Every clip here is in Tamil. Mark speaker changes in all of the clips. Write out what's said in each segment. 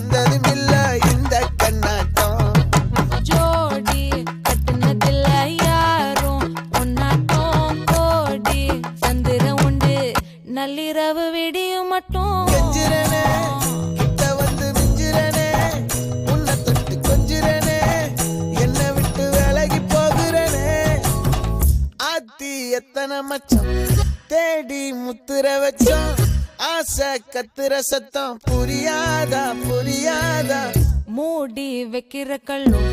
Speaker 1: வந்ததும்
Speaker 2: இல்ல இந்த கண்ணாட்டம். ஜோடி கட்டுனதில்ல யாரும் ஒன்னாட்டம் கோடி. சந்திரம் உண்டு நள்ளிரவு விடியும் மட்டும். செஞ்சிரனே எத்தனை மச்சம் தேடி முத்துற வச்சோம். ஆசை கத்துற சத்தம் புரியாத
Speaker 1: மூடி வைக்கிற கல்லும்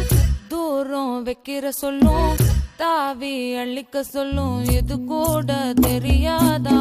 Speaker 1: தூரம் வைக்கிற சொல்லும் தாவி அள்ளிக்க சொல்லும் இது கூட தெரியாதா?